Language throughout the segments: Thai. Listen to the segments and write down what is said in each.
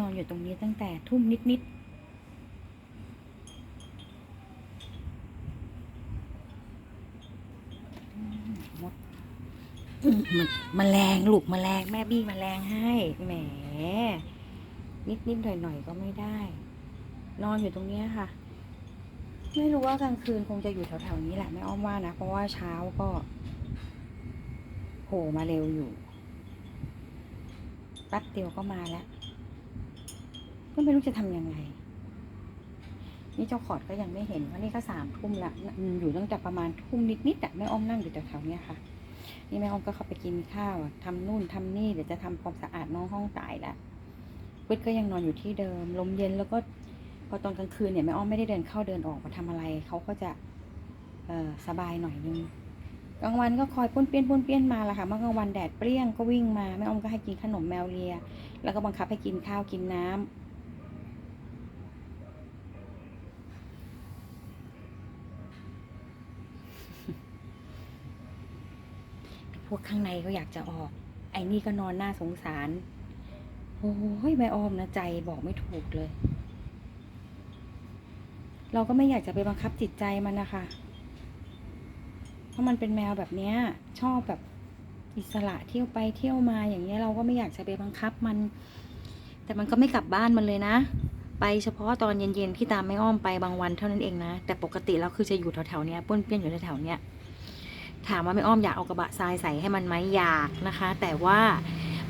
นอนอยู่ตรงนี้ตั้งแต่ทุ่มนิดๆอืมมดอืมมันมแมลงลูกมแมลงแม่บี้มแมลงให้แหม นิดนิดหน่อยหน่อยก็ไม่ได้ นอนอยู่ตรงเนี้ยค่ะ ไม่รู้ว่ากลางคืนคงจะอยู่แถวๆนี้แหละไม่อ้อมว่านะ เพราะว่าเช้าก็โผล่มาเร็วอยู่แป๊บเดียวก็มาแล้ว ก็ไม่รู้จะทำยังไง นี่เจ้าขอดก็ยังไม่เห็นเพราะนี่ก็สามทุ่มละอยู่ตั้งแต่ประมาณทุ่มนิดๆอะแม่อ้อมนั่งอยู่แถวเนี้ยค่ะ นี่แม่อ้อมก็เข้าไปกินข้าวอะทำนู่นทำนี่เดี๋ยวจะทำความสะอาดน้องห้องตายละปึ๊ดก็ยังนอนอยู่ที่เดิม ลมเย็นแล้วก็พอตอนกลางคืนเนี่ยแม่อ้อมไม่ได้เดินเข้าเดินออกมาทำอะไรเขาก็จะเออสบายหน่อยนึงกลางวันก็คอยป้วนเปี้ยนป้วนเปี้ยนมาละค่ะเมื่อกลางวันแดดเปรี้ยงก็วิ่งมาแม่อ้อมก็ให้กินขนมแมวเลีย แล้วก็บังคับให้กินข้าวกินน้ำ พวกข้างในก็อยากจะออก ไอ้นี่ก็นอนหน้าสงสาร โอ้ยแม่ออมนะใจบอกไม่ถูกเลย เราก็ไม่อยากจะไปบังคับจิตใจมันนะคะเพราะมันเป็นแมวแบบเนี้ย ชอบแบบอิสระเที่ยวไปเที่ยวมาอย่างเงี้ยเราก็ไม่อยากจะไปบังคับมัน แต่มันก็ไม่กลับบ้านมันเลยนะ ไปเฉพาะตอนเย็นๆที่ตามไม่อ้อมไปบางวันเท่านั้นเองนะ แต่ปกติแล้วคือจะอยู่แถวๆเนี้ยป้วนเปี้ยนอยู่แถวๆเนี้ย ถามว่าไม่อ้อมอยากเอากระบะทรายใส่ให้มันไหมอยากนะคะ แต่ว่า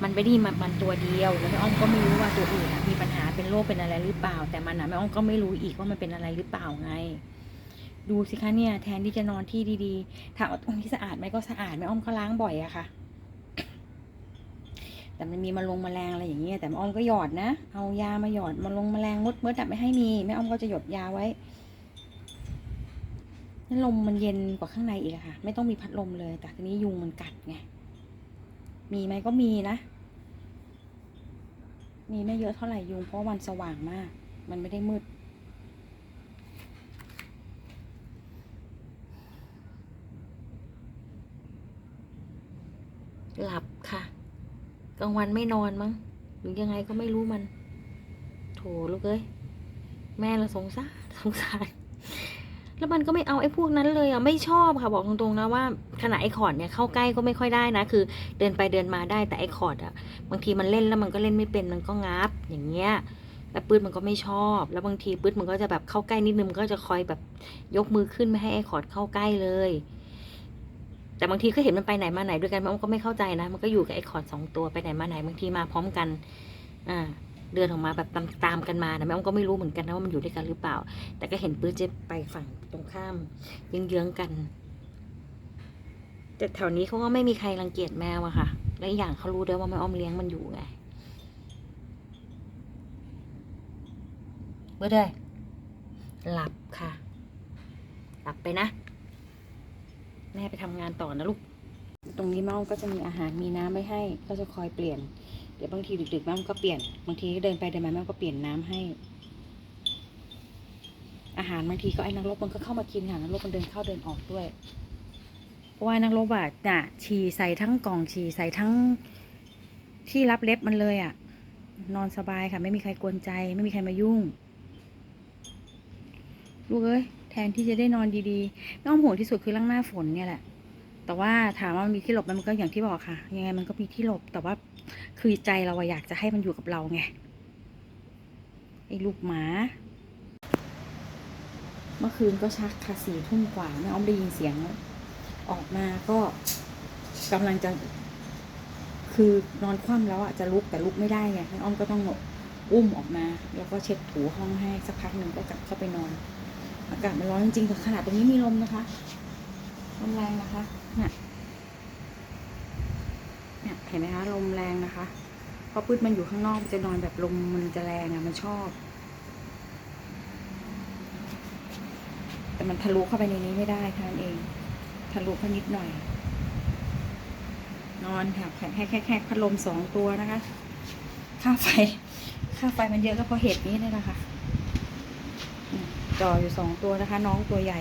มันไม่ได้มันมันตัวเดียวแล้วแม่อ้อมก็ไม่รู้ว่าตัวอื่นมีปัญหาเป็นโรคเป็นอะไรหรือเปล่า แต่มันนะแม่อ้อมก็ไม่รู้อีกว่ามันเป็นอะไรหรือเปล่าไง ดูสิคะเนี่ย แทนที่จะนอนที่ดีๆถามว่าตรงที่สะอาดไหมก็สะอาดแม่อ้อมก็ล้างบ่อยอะค่ะ แต่มันมีมาลงแมลงอะไรอย่างเงี้ยแต่แม่อ้อมก็หยอดนะเอายามาหยอดมาลงแมลงมดเมื่อดับไม่ให้มีแม่อ้อมก็จะหยดยาไว้ นั่นลมมันเย็นกว่าข้างในอีกค่ะ ไม่ต้องมีพัดลมเลย แต่ทีนี้ยุงมันกัดไง มีไหมก็มีนะ มีไม่เยอะเท่าไหร่ยุงเพราะวันสว่างมาก มันไม่ได้มืด หลับค่ะ กลางวันไม่นอนมั้งหรือยังไงก็ไม่รู้มัน โถลูกเอ้ย แม่ละสงสารสงสาร แล้วมันก็ไม่เอาไอ้พวกนั้นเลยอะไม่ชอบค่ะบอกตรงๆนะว่าขณะไอ้คอร์ดเนี่ยเข้าใกล้ก็ไม่ค่อยได้นะ คือเดินไปเดินมาได้แต่ไอ้คอร์ดอะบางทีมันเล่นแล้วมันก็เล่นไม่เป็นมันก็งับอย่างเงี้ยแล้วปื้ดมันก็ไม่ชอบ แล้วบางทีปื้ดมันก็จะแบบเข้าใกล้นิดนึงมันก็จะคอยแบบยกมือขึ้นไม่ให้ไอ้คอร์ดเข้าใกล้เลย แต่บางทีก็เห็นมันไปไหนมาไหนด้วยกันมันก็ไม่เข้าใจนะ มันก็อยู่กับไอ้คอร์ดสองตัวไปไหนมาไหนบางทีมาพร้อมกัน อ่า เดินออกมาแบบตามตามกันมานะแม่อ้อมก็ไม่รู้เหมือนกันนะว่ามันอยู่ด้วยกันหรือเปล่า แต่ก็เห็นปื้ดจะไปฝั่งตรงข้ามเยื้องๆกัน แต่แถวนี้เขาก็ไม่มีใครรังเกียจแมวอะค่ะ และอย่างเขารู้ด้วยว่าแม่อ้อมเลี้ยงมันอยู่ไงเบื่อเลยหลับค่ะ หลับไปนะ แม่ไปทำงานต่อนะลูก ตรงนี้แม่อ้อมก็จะมีอาหารมีน้ำไว้ให้ ก็จะคอยเปลี่ยน เดี๋ยวบางทีดึกๆแม่อ้อมก็เปลี่ยน บางทีเดินไปเดินมาแม่อ้อมก็เปลี่ยนน้ำให้ อาหารบางทีก็ไอ้นักรบมันก็เข้ามากินค่ะนักรบมันเดินเข้าเดินออกด้วยเพราะว่านักรบอะน่ะฉี่ใส่ทั้งกล่องฉี่ใส่ทั้งที่รับเล็บมันเลยอะ นอนสบายค่ะ ไม่มีใครกวนใจ ไม่มีใครมายุ่ง ลูกเอ้ยแทนที่จะได้นอนดีๆน้องห่วงที่สุดคือร่างหน้าฝนเนี่ยแหละ แต่ว่าถามว่ามันมีที่หลบมันก็อย่างที่บอกค่ะ ยังไงมันก็มีที่หลบ แต่ว่าคือใจเราอยากจะให้มันอยู่กับเราไงไอ้ลูกหมา เมื่อคืนก็ชักค่ะสี่ทุ่มกว่าแม่อ้อมได้ยินเสียง ออกมาก็กำลังจะ คือนอนคว่ำแล้วอะจะลุกแต่ลุกไม่ได้ไงแม่อ้อมก็ต้องอุ้มออกมา แล้วก็เช็ดถูห้องให้สักพักหนึ่งก็กลับเข้าไปนอน อากาศมันร้อนจริงๆแต่ขนาดตรงนี้มีลมนะคะลมแรงนะคะ เนี่ยเนี่ยเห็นไหมคะลมแรงนะคะเพราะพืชมันอยู่ข้างนอกมันจะนอนแบบลมมันจะแรงอะมันชอบ แต่มันทะลุเข้าไปในนี้ไม่ได้ค่นั้นเอง ทะลุแค่นิดหน่อย นอนค่ะแค่แค่แค่แค่พัดลมสองตัวนะคะค่าไฟค่าไฟมันเยอะก็เพราะเหตุนี้นี่แหละค่ะจออยู่สองตัวนะคะ น้องตัวใหญ่